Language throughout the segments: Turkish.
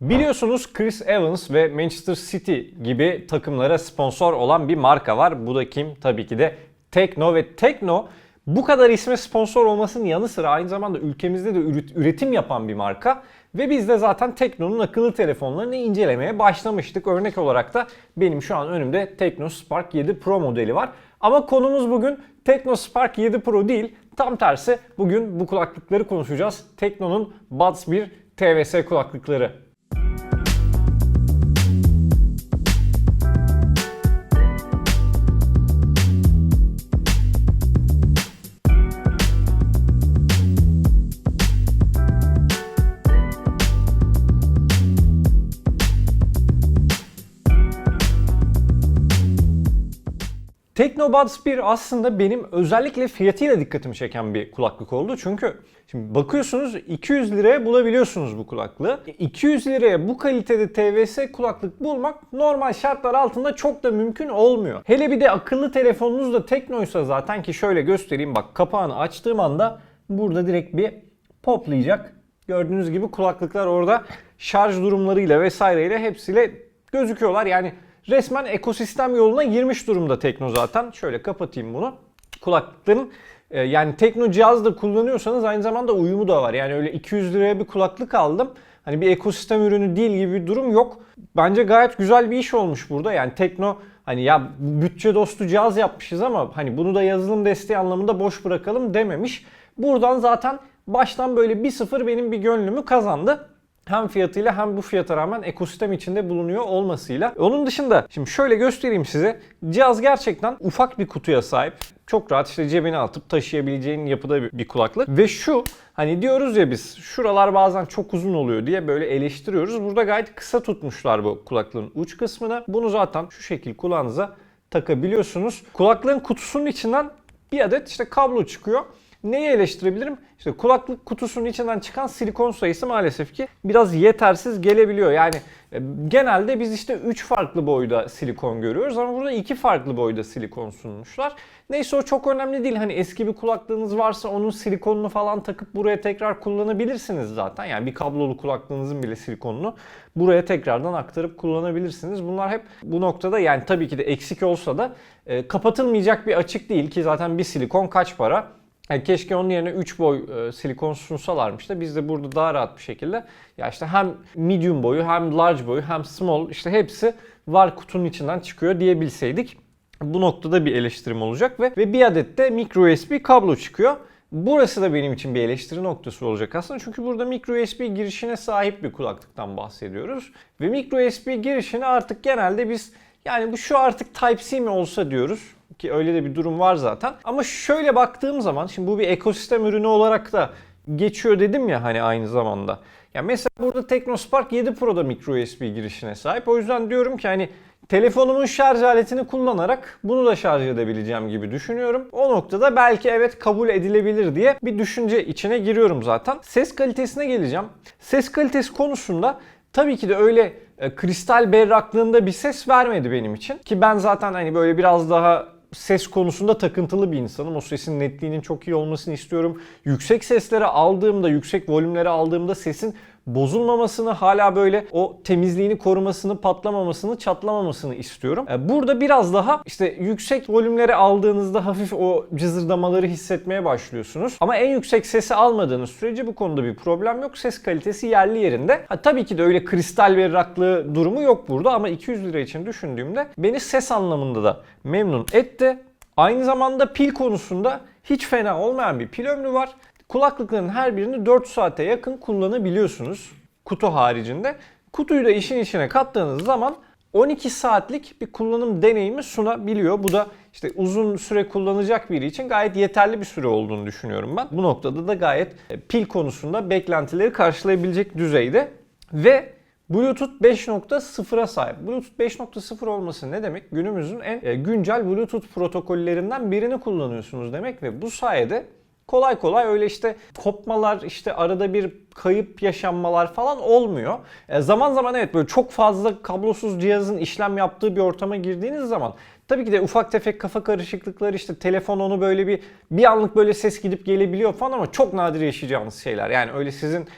Biliyorsunuz Chris Evans ve Manchester City gibi takımlara sponsor olan bir marka var. Bu da kim? Tabii ki de Tekno ve Tekno bu kadar isme sponsor olmasının yanı sıra aynı zamanda ülkemizde de üret- üretim yapan bir marka. Ve biz de zaten Tekno'nun akıllı telefonlarını incelemeye başlamıştık. Örnek olarak da benim şu an önümde Tekno Spark 7 Pro modeli var. Ama konumuz bugün Tekno Spark 7 Pro değil. Tam tersi bugün bu kulaklıkları konuşacağız. Tekno'nun Buds 1 TVS kulaklıkları. Teknobuds 1 aslında benim özellikle fiyatıyla dikkatimi çeken bir kulaklık oldu. Çünkü şimdi bakıyorsunuz 200 liraya bulabiliyorsunuz bu kulaklığı. 200 liraya bu kalitede TVS kulaklık bulmak normal şartlar altında çok da mümkün olmuyor. Hele bir de akıllı telefonunuz da Teknoysa zaten ki şöyle göstereyim bak kapağını açtığım anda burada direkt bir poplayacak. Gördüğünüz gibi kulaklıklar orada şarj durumlarıyla vesaireyle hepsiyle gözüküyorlar. Yani resmen ekosistem yoluna girmiş durumda Tekno zaten. Şöyle kapatayım bunu. Kulaklıkların e, yani Tekno cihaz da kullanıyorsanız aynı zamanda uyumu da var. Yani öyle 200 liraya bir kulaklık aldım. Hani bir ekosistem ürünü değil gibi bir durum yok. Bence gayet güzel bir iş olmuş burada. Yani Tekno hani ya bütçe dostu cihaz yapmışız ama hani bunu da yazılım desteği anlamında boş bırakalım dememiş. Buradan zaten baştan böyle 1-0 benim bir gönlümü kazandı hem fiyatıyla hem bu fiyata rağmen ekosistem içinde bulunuyor olmasıyla. Onun dışında şimdi şöyle göstereyim size. Cihaz gerçekten ufak bir kutuya sahip. Çok rahat işte cebine atıp taşıyabileceğin yapıda bir- kulaklık. Ve şu hani diyoruz ya biz şuralar bazen çok uzun oluyor diye böyle eleştiriyoruz. Burada gayet kısa tutmuşlar bu kulaklığın uç kısmını. Bunu zaten şu şekil kulağınıza takabiliyorsunuz. Kulaklığın kutusunun içinden bir adet işte kablo çıkıyor. Neyi eleştirebilirim? İşte kulaklık kutusunun içinden çıkan silikon sayısı maalesef ki biraz yetersiz gelebiliyor. Yani e, genelde biz işte 3 farklı boyda silikon görüyoruz ama burada 2 farklı boyda silikon sunmuşlar. Neyse o çok önemli değil. Hani eski bir kulaklığınız varsa onun silikonunu falan takıp buraya tekrar kullanabilirsiniz zaten. Yani bir kablolu kulaklığınızın bile silikonunu buraya tekrardan aktarıp kullanabilirsiniz. Bunlar hep bu noktada yani tabii ki de eksik olsa da e, kapatılmayacak bir açık değil ki zaten bir silikon kaç para? Yani keşke onun yerine 3 boy e, silikon sunsalarmış da biz de burada daha rahat bir şekilde ya işte hem medium boyu hem large boyu hem small işte hepsi var kutunun içinden çıkıyor diyebilseydik. Bu noktada bir eleştirim olacak ve, ve bir adet de micro USB kablo çıkıyor. Burası da benim için bir eleştiri noktası olacak aslında. Çünkü burada micro USB girişine sahip bir kulaklıktan bahsediyoruz. Ve micro USB girişini artık genelde biz yani bu şu artık Type-C mi olsa diyoruz ki öyle de bir durum var zaten. Ama şöyle baktığım zaman şimdi bu bir ekosistem ürünü olarak da geçiyor dedim ya hani aynı zamanda. Ya mesela burada Teknospark 7 Pro'da micro USB girişine sahip. O yüzden diyorum ki hani telefonumun şarj aletini kullanarak bunu da şarj edebileceğim gibi düşünüyorum. O noktada belki evet kabul edilebilir diye bir düşünce içine giriyorum zaten. Ses kalitesine geleceğim. Ses kalitesi konusunda tabii ki de öyle e, kristal berraklığında bir ses vermedi benim için. Ki ben zaten hani böyle biraz daha ses konusunda takıntılı bir insanım. O sesin netliğinin çok iyi olmasını istiyorum. Yüksek seslere aldığımda, yüksek volümlere aldığımda sesin bozulmamasını, hala böyle o temizliğini korumasını, patlamamasını, çatlamamasını istiyorum. E, Burada biraz daha işte yüksek volümlere aldığınızda hafif o cızırdamaları hissetmeye başlıyorsunuz. Ama en yüksek sesi almadığınız sürece bu konuda bir problem yok. Ses kalitesi yerli yerinde. Ha, tabii ki de öyle kristal berraklığı durumu yok burada ama 200 lira için düşündüğümde beni ses anlamında da memnun etti. Aynı zamanda pil konusunda hiç fena olmayan bir pil ömrü var. Kulaklıkların her birini 4 saate yakın kullanabiliyorsunuz kutu haricinde. Kutuyu da işin içine kattığınız zaman 12 saatlik bir kullanım deneyimi sunabiliyor. Bu da işte uzun süre kullanacak biri için gayet yeterli bir süre olduğunu düşünüyorum ben. Bu noktada da gayet e, pil konusunda beklentileri karşılayabilecek düzeyde ve Bluetooth 5.0'a sahip. Bluetooth 5.0 olması ne demek? Günümüzün en e, güncel Bluetooth protokollerinden birini kullanıyorsunuz demek ve bu sayede kolay kolay öyle işte kopmalar işte arada bir kayıp yaşanmalar falan olmuyor. E, zaman zaman evet böyle çok fazla kablosuz cihazın işlem yaptığı bir ortama girdiğiniz zaman tabii ki de ufak tefek kafa karışıklıkları işte telefon onu böyle bir bir anlık böyle ses gidip gelebiliyor falan ama çok nadir yaşayacağınız şeyler. Yani öyle sizin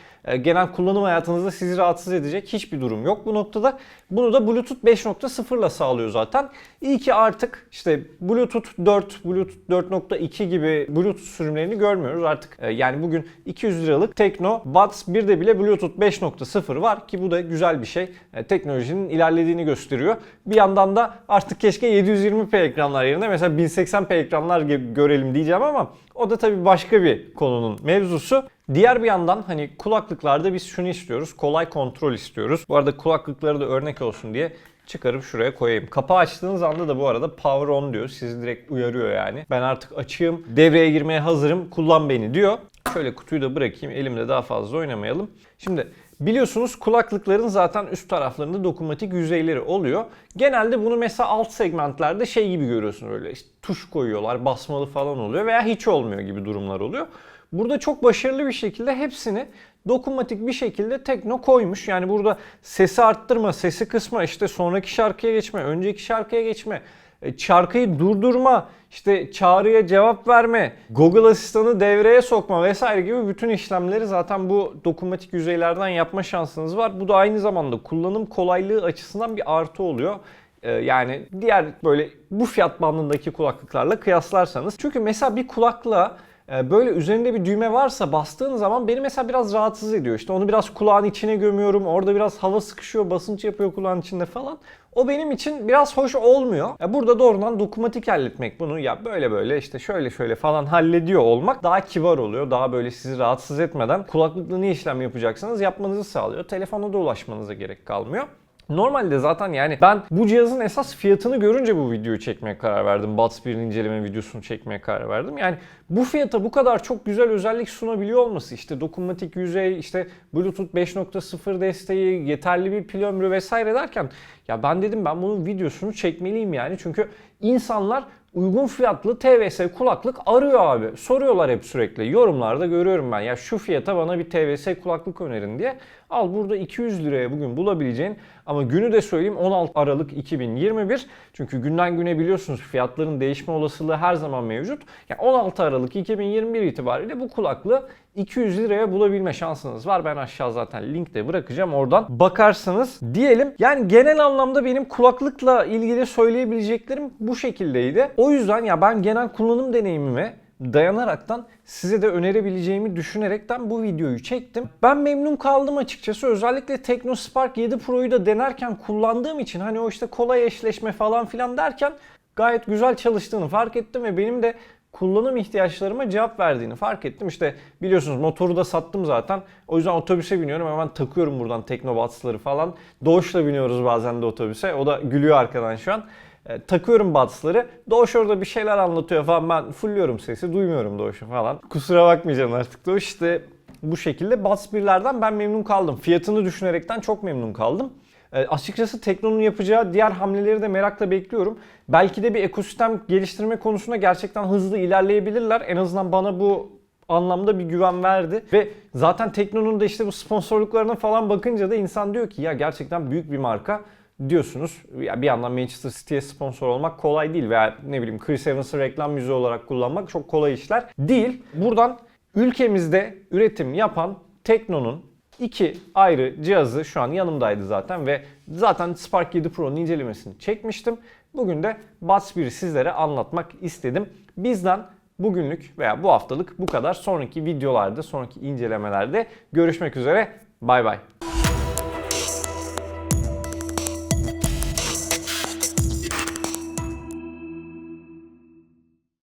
genel kullanım hayatınızda sizi rahatsız edecek hiçbir durum yok bu noktada. Bunu da Bluetooth 5.0 ile sağlıyor zaten. İyi ki artık işte Bluetooth 4, Bluetooth 4.2 gibi Bluetooth sürümlerini görmüyoruz artık. e, yani bugün 200 liralık Tekno Buds 1'de bile Bluetooth 5.0 var ki bu da güzel bir şey. E, teknolojinin ilerlediğini gösteriyor. Bir yandan da artık keşke 720p ekranlar yerine mesela 1080p ekranlar ge- görelim diyeceğim ama o da tabii başka bir konunun mevzusu. Diğer bir yandan hani kulaklıklarda biz şunu istiyoruz. Kolay kontrol istiyoruz. Bu arada kulaklıkları da örnek olsun diye çıkarıp şuraya koyayım. Kapağı açtığınız anda da bu arada power on diyor. Sizi direkt uyarıyor yani. Ben artık açığım, devreye girmeye hazırım, kullan beni diyor. Şöyle kutuyu da bırakayım, elimde daha fazla oynamayalım. Şimdi biliyorsunuz kulaklıkların zaten üst taraflarında dokunmatik yüzeyleri oluyor. Genelde bunu mesela alt segmentlerde şey gibi görüyorsunuz öyle işte tuş koyuyorlar, basmalı falan oluyor veya hiç olmuyor gibi durumlar oluyor. Burada çok başarılı bir şekilde hepsini dokunmatik bir şekilde Tekno koymuş. Yani burada sesi arttırma, sesi kısma, işte sonraki şarkıya geçme, önceki şarkıya geçme, e, şarkıyı durdurma, işte çağrıya cevap verme, Google asistanı devreye sokma vesaire gibi bütün işlemleri zaten bu dokunmatik yüzeylerden yapma şansınız var. Bu da aynı zamanda kullanım kolaylığı açısından bir artı oluyor. Ee, Yani diğer böyle bu fiyat bandındaki kulaklıklarla kıyaslarsanız. Çünkü mesela bir kulaklığa e, böyle üzerinde bir düğme varsa bastığın zaman beni mesela biraz rahatsız ediyor. İşte onu biraz kulağın içine gömüyorum. Orada biraz hava sıkışıyor, basınç yapıyor kulağın içinde falan. O benim için biraz hoş olmuyor. Burada doğrudan dokunmatik halletmek bunu ya böyle böyle işte şöyle şöyle falan hallediyor olmak daha kibar oluyor. Daha böyle sizi rahatsız etmeden kulaklıkla ne işlem yapacaksanız yapmanızı sağlıyor. Telefona da ulaşmanıza gerek kalmıyor. Normalde zaten yani ben bu cihazın esas fiyatını görünce bu videoyu çekmeye karar verdim. Buds 1'in inceleme videosunu çekmeye karar verdim. Yani bu fiyata bu kadar çok güzel özellik sunabiliyor olması işte dokunmatik yüzey, işte Bluetooth 5.0 desteği, yeterli bir pil ömrü vesaire derken ya ben dedim ben bunun videosunu çekmeliyim yani. Çünkü insanlar uygun fiyatlı TVS kulaklık arıyor abi. Soruyorlar hep sürekli. Yorumlarda görüyorum ben. Ya şu fiyata bana bir TVS kulaklık önerin diye. Al burada 200 liraya bugün bulabileceğin ama günü de söyleyeyim 16 Aralık 2021. Çünkü günden güne biliyorsunuz fiyatların değişme olasılığı her zaman mevcut. Yani 16 Aralık 2021 itibariyle bu kulaklığı 200 liraya bulabilme şansınız var. Ben aşağı zaten linkte bırakacağım. Oradan bakarsınız diyelim. Yani genel anlamda benim kulaklıkla ilgili söyleyebileceklerim bu şekildeydi. O yüzden ya ben genel kullanım deneyimime dayanaraktan size de önerebileceğimi düşünerekten bu videoyu çektim. Ben memnun kaldım açıkçası. Özellikle Tekno Spark 7 Pro'yu da denerken kullandığım için hani o işte kolay eşleşme falan filan derken gayet güzel çalıştığını fark ettim ve benim de kullanım ihtiyaçlarıma cevap verdiğini fark ettim. İşte biliyorsunuz motoru da sattım zaten. O yüzden otobüse biniyorum hemen takıyorum buradan Teknobuds'ları falan. Doğuş'la biniyoruz bazen de otobüse. O da gülüyor arkadan şu an. E, takıyorum buds'ları. Doğuş orada bir şeyler anlatıyor falan. Ben fulluyorum sesi. Duymuyorum Doğuş'u falan. Kusura bakmayacaksın artık Doğuş. İşte bu şekilde Buds 1'lerden ben memnun kaldım. Fiyatını düşünerekten çok memnun kaldım. E, açıkçası Tekno'nun yapacağı diğer hamleleri de merakla bekliyorum. Belki de bir ekosistem geliştirme konusunda gerçekten hızlı ilerleyebilirler. En azından bana bu anlamda bir güven verdi. Ve zaten Tekno'nun da işte bu sponsorluklarına falan bakınca da insan diyor ki ya gerçekten büyük bir marka diyorsunuz. Ya bir yandan Manchester City'ye sponsor olmak kolay değil veya ne bileyim Chris Evans'ı reklam yüzü olarak kullanmak çok kolay işler değil. Buradan ülkemizde üretim yapan Tekno'nun iki ayrı cihazı şu an yanımdaydı zaten ve zaten Spark 7 Pro'nun incelemesini çekmiştim. Bugün de Buds 1'i sizlere anlatmak istedim. Bizden bugünlük veya bu haftalık bu kadar. Sonraki videolarda, sonraki incelemelerde görüşmek üzere. Bay bay.